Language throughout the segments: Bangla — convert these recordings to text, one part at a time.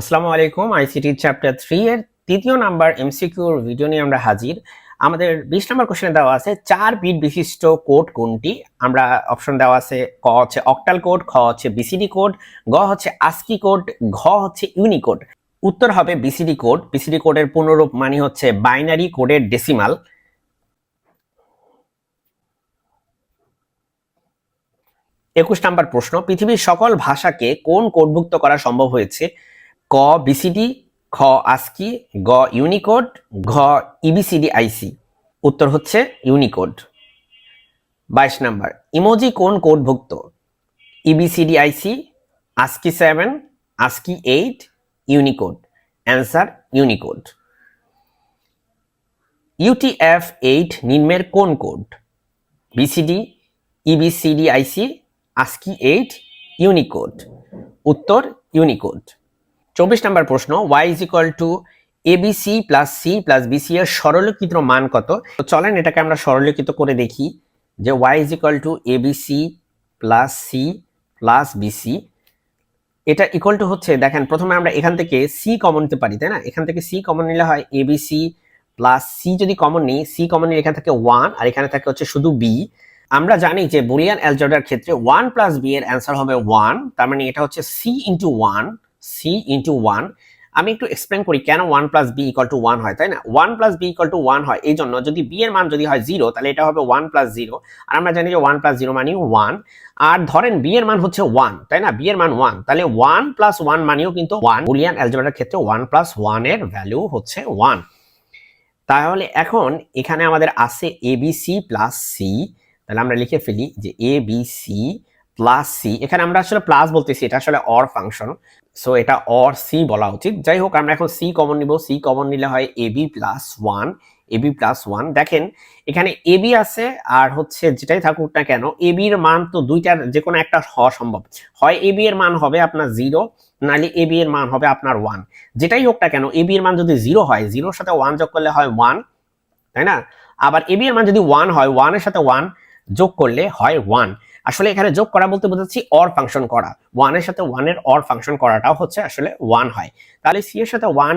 আসসালামু আলাইকুম আইসিটি চ্যাপ্টার থ্রি এর তৃতীয় নাম্বার এমসিকিউর ভিডিও নিয়ে আমরা হাজির। আমাদের বিশ নম্বর কোশ্চেনে দেওয়া আছে, চার বিট বিশিষ্ট কোড কোনটি? আমরা অপশন দেওয়া আছে, ক হচ্ছে অক্টাল কোড খ হচ্ছে বিসিডি কোড গ হচ্ছে আস্কি কোড ঘ হচ্ছে ইউনিকোড উত্তর হবে বিসিডি কোড বিসিডি কোডের পুনরূপ মানে হচ্ছে বাইনারি কোডের ডেসিমাল একুশ নাম্বার প্রশ্ন, পৃথিবীর সকল ভাষাকে কোন কোডভুক্ত করা সম্ভব হয়েছে? ক বিসিডি খ আস্কি গ ইউনিকোড ঘ ইবিসিডি আইসি উত্তর হচ্ছে ইউনিকোড বাইশ নাম্বার, ইমোজি কোন কোডভুক্ত? EBCDIC ASCII seven ASCII eight Unicode answer Unicode UTF eight নিম্নের কোন code? BCD EBCDIC ASCII eight Unicode উত্তর ইউনিকোড চব্বিশ নম্বর প্রশ্ন Y is equal to ABC plus C plus BC এর সরলীকৃত মান কত? তো চলেন এটাকে আমরা সরলীকৃত করে দেখি যে Y is equal to ABC plus C plus BC এটা ইকুয়াল টু হচ্ছে, দেখেন, প্রথমে আমরা এখান থেকে সি কমন নিতে পারি, তাই না? এখান থেকে সি কমন নিলে হয় এবিসি প্লাস সি যদি কমন নিই সি কমন নিলে এখানে থাকে ওয়ান আর এখানে থাকে হচ্ছে শুধু বি আমরা জানি যে বুলিয়ান অ্যালজেব্রার ক্ষেত্রে ওয়ান প্লাস বি এর অ্যান্সার হবে ওয়ান তার মানে এটা হচ্ছে C into one C into one আমি একটু এক্সপ্লেন করি কেন one plus B equal to one হয়, তাই না? One plus B equal to one হয়, এই জন্য যদি বি এর মান যদি হয় জিরো তাহলে এটা হবে ওয়ান প্লাস জিরো আর আমরা জানি যে ওয়ান প্লাস জিরো মানে ওয়ান আর ধরেন বি এর মান হচ্ছে ওয়ান তাই না? বি এর মান ওয়ান তাহলে ওয়ান প্লাস ওয়ান মানেও কিন্তু ওয়ান বুলিয়ান অ্যালজেব্রার ক্ষেত্রে ওয়ান প্লাস ওয়ানের ভ্যালু হচ্ছে ওয়ান তাহলে এখন এখানে আমাদের আছে A B C plus C তাহলে আমরা লিখে ফেলি যে A B C plus C এখানে আমরা আসলে প্লাস বলতেছি, এটা আসলে অর ফাংশন সো এটা অর সি বলা উচিত। যাই হোক আমরা এখন সি কমন নিব। সি কমন নিলে হয় A B plus one A B plus one দেখেন, এখানে এ বি আছে আর হচ্ছে যেটাই থাকুক না কেন এ বির মান তো দুইটার যে কোনো একটা হওয়া সম্ভব। হয় এ বি এর মান হবে আপনার জিরো নাহলে এ বি এর মান হবে আপনার ওয়ান যেটাই হোক না কেন এ বি এর মান যদি জিরো হয় জিরোর সাথে ওয়ান যোগ করলে হয় ওয়ান তাই না? আবার এ বি এর মান যদি ওয়ান হয় ওয়ানের সাথে ওয়ান যোগ করলে হয় ওয়ান আসলে এখানে যোগ করা বলতে বোঝাচ্ছি অর ফাংশন করা। ওয়ানের সাথে ওয়ানের অর ফাংশন করাটাও হচ্ছে আসলে ওয়ান হয়। তাহলে সি এর সাথে ওয়ান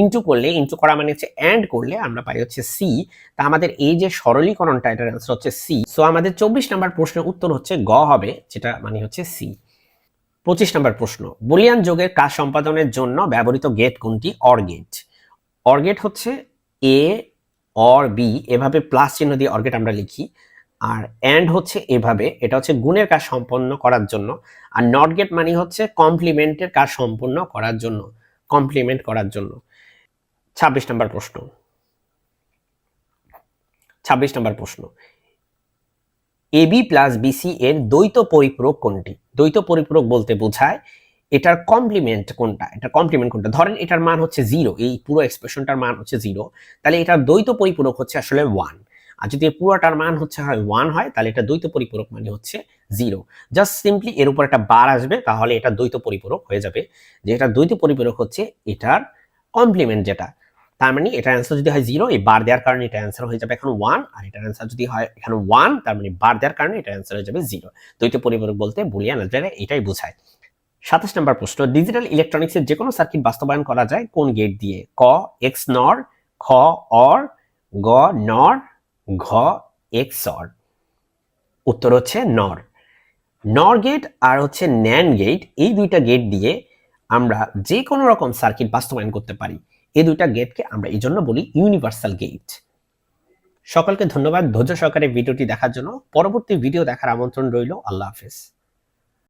ইন্টু করলে ইন্টু করা মানে হচ্ছে অ্যান্ড করলে আমরা পাই হচ্ছে সি তা আমাদের এই যে সরলীকরণটা, এটার অ্যান্সার হচ্ছে সি সো আমাদের চব্বিশ নম্বর প্রশ্নের উত্তর হচ্ছে গ হবে, যেটা মানে হচ্ছে সি পঁচিশ নম্বর প্রশ্ন, বুলিয়ান যোগের কাজ সম্পাদনের জন্য ব্যবহৃত গেট কোনটি? অর গেট অর গেট হচ্ছে এ অর বি এভাবে প্লাস চিহ্ন দিয়ে অর গেট আমরা লিখি। আর অ্যান্ড হচ্ছে এভাবে, এটা হচ্ছে গুণের কাজ সম্পন্ন করার জন্য, আর নট গেট মানে হচ্ছে কমপ্লিমেন্টের কাজ সম্পন্ন করার জন্য কমপ্লিমেন্ট করার জন্য। ছাব্বিশ নম্বর প্রশ্ন। ছাব্বিশ নম্বর প্রশ্ন। এবি প্লাস বিসি এর দ্বৈত পরিপূরক কোনটি? দ্বৈত পরিপূরক বলতে বোঝায় এটার কমপ্লিমেন্ট কোনটা? এটা কমপ্লিমেন্ট কোনটা? ধরেন এটার মান হচ্ছে জিরো এই পুরো এক্সপ্রেশনটার মান হচ্ছে জিরো তাহলে এটার দ্বৈত পরিপূরক হচ্ছে আসলে ওয়ান আর যদি পুরোটার মান হচ্ছে হয় ওয়ান হয়, তাহলে এটা দ্বৈত পরিপূরক মানে হচ্ছে জিরো জাস্ট সিম্পলি এর উপর একটা বার আসবে, তাহলে এটা দ্বৈত পরিপূরক হয়ে যাবে। যে এটা দ্বৈত পরিপূরক হচ্ছে এটার কমপ্লিমেন্ট যেটা। তার মানে এটার অ্যান্সার যদি হয় জিরো এই বার দেওয়ার কারণে এটা অ্যান্সার হয়ে যাবে এখন ওয়ান আর এটার অ্যান্সার যদি হয় এখানে ওয়ান তার মানে বার দেওয়ার কারণে এটা অ্যান্সার হয়ে যাবে জিরো দ্বৈত পরিপূরক বলতে বুলিয়ান অ্যালজেব্রা এটাই বোঝায়। সাতাশ নম্বর প্রশ্ন ডিজিটাল ইলেকট্রনিক্সের যে কোনো সার্কিট বাস্তবায়ন করা যায় কোন গেট দিয়ে? ক এক্স নর, খ অর গ, নর ঘ এক্স উত্তর হচ্ছে নর নর গেট আর হচ্ছে ন্যান গেট এই দুইটা গেট দিয়ে আমরা যে কোনো রকম সার্কিট বাস্তবায়ন করতে পারি। এই দুইটা গেটকে আমরা এই জন্য বলি ইউনিভার্সাল গেট সকলকে ধন্যবাদ। ধৈর্য সহকারে ভিডিওটি দেখার জন্য। পরবর্তী ভিডিও দেখার আমন্ত্রণ রইল। আল্লাহ হাফেজ।